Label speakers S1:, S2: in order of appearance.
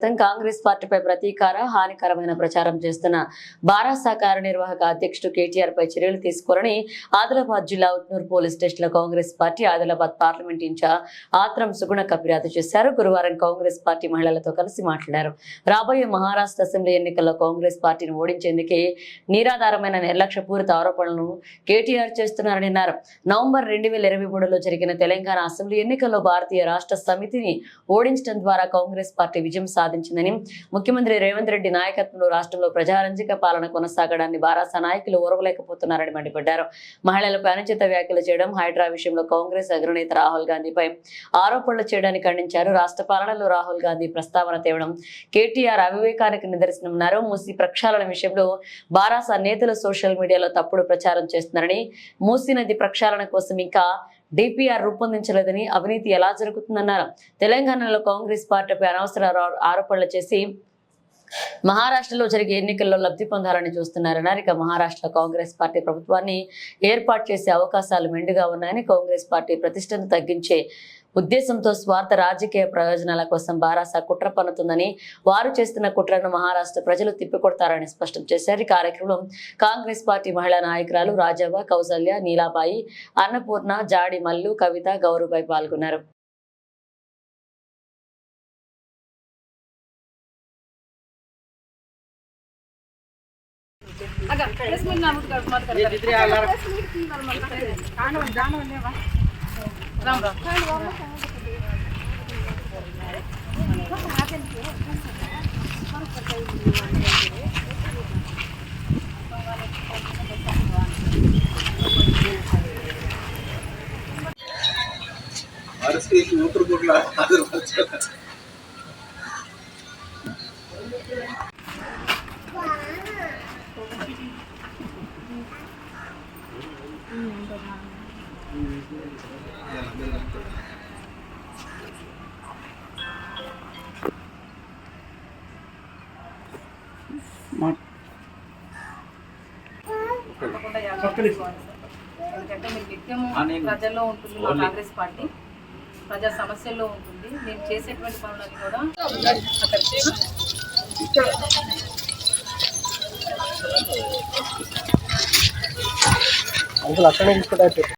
S1: కాంగ్రెస్ పార్టీపై ప్రతీకార హానికరమైన ప్రచారం చేస్తున్న బారాసా కార్యనిర్వాహక అధ్యక్షుడు కేటీఆర్ పై చర్యలు తీసుకోవాలని ఆదిలాబాద్ జిల్లా ఉట్నూరు పోలీస్ స్టేషన్లో Congress party Adilabad parliament in-charge Athram సుగుణక ఫిర్యాదు చేశారు. గురువారం కాంగ్రెస్ పార్టీ మహిళలతో కలిసి మాట్లాడారు. రాబోయే మహారాష్ట్ర అసెంబ్లీ ఎన్నికల్లో కాంగ్రెస్ పార్టీని ఓడించేందుకే నిరాధారమైన నిర్లక్ష్యపూరిత ఆరోపణలను కేటీఆర్ చేస్తున్నారని అన్నారు. నవంబర్ రెండు వేల ఇరవై మూడులో జరిగిన తెలంగాణ అసెంబ్లీ ఎన్నికల్లో భారతీయ రాష్ట్ర సమితిని ఓడించడం ద్వారా కాంగ్రెస్ పార్టీ విజయం సాధించిందని ముఖ్యమంత్రి రేవంత్ రెడ్డి నాయకత్వంలో రాష్ట్రంలో ప్రజారంజిక పాలన కొనసాగడాన్ని బారాస నాయకులు ఓర్వలేకపోతున్నారని మండిపడ్డారు. మహిళలపై అనుచిత వ్యాఖ్యలు చేయడం హైడ్రా విషయంలో కాంగ్రెస్ అగ్రనేత రాహుల్ గాంధీపై ఆరోపణలు చేయడానికి ఖండించారు. రాష్ట్ర పాలనలో రాహుల్ గాంధీ ప్రస్తావన తేవడం కేటీఆర్ అవివేకానికి నిదర్శనమన్నారు. మూసీ ప్రక్షాళన విషయంలో బారాస నేతలు సోషల్ మీడియాలో తప్పుడు ప్రచారం చేస్తున్నారని మూసీ నది ప్రక్షాళన కోసం ఇంకా డిపిఆర్ రూపొందించలేదని అవినీతి ఎలా జరుగుతుందన్నారు. తెలంగాణలో కాంగ్రెస్ పార్టీపై అనవసర ఆరోపణలు చేసి మహారాష్ట్రలో జరిగే ఎన్నికల్లో లబ్ధి పొందాలని చూస్తున్నారన్నారు ఇక మహారాష్ట్ర కాంగ్రెస్ పార్టీ ప్రభుత్వాన్ని ఏర్పాటు చేసే అవకాశాలు మెండుగా ఉన్నాయని కాంగ్రెస్ పార్టీ ప్రతిష్టను తగ్గించే ఉద్దేశంతో స్వార్థ రాజకీయ ప్రయోజనాల కోసం బారాసా కుట్ర పన్నుతుందని వారు చేస్తున్న కుట్రను మహారాష్ట్ర ప్రజలు తిప్పికొడతారని స్పష్టం చేశారు. ఈ కార్యక్రమంలో కాంగ్రెస్ పార్టీ మహిళా నాయకురాలు రాజవ్వ కౌసల్య నీలాబాయి అన్నపూర్ణ జాడి మల్లు కవిత గౌరవపై పాల్గొన్నారు.
S2: ಅಗ ಪ್ರೆಸ್ ಮೀಟ್ ಮಾಡ್ಬಿಟ್ಟು ಮಾಡ್ತಾರೆ
S3: ಪ್ರೆಸ್ ಮೀಟ್ ನಾರ್ಮಲ್
S2: ಕಾಣೋ ಜಾನೋ ಅಲ್ಲೇವಾ ರಾಮ್ ರಾಮ್ ಕಾಣೋ
S4: ಅರಸ್ತಿ ಊಟರು ಕೊಡ್ಲಾ ಅದ್ರ
S2: ఎందుకంటే మీరు నిత్యం ప్రజల్లో ఉంటుంది మా కాంగ్రెస్ పార్టీ. ప్రజా సమస్యల్లో ఉంటుంది. మేము చేసేటువంటి పనులన్నీ కూడా
S4: అంకుల్ అక్కడే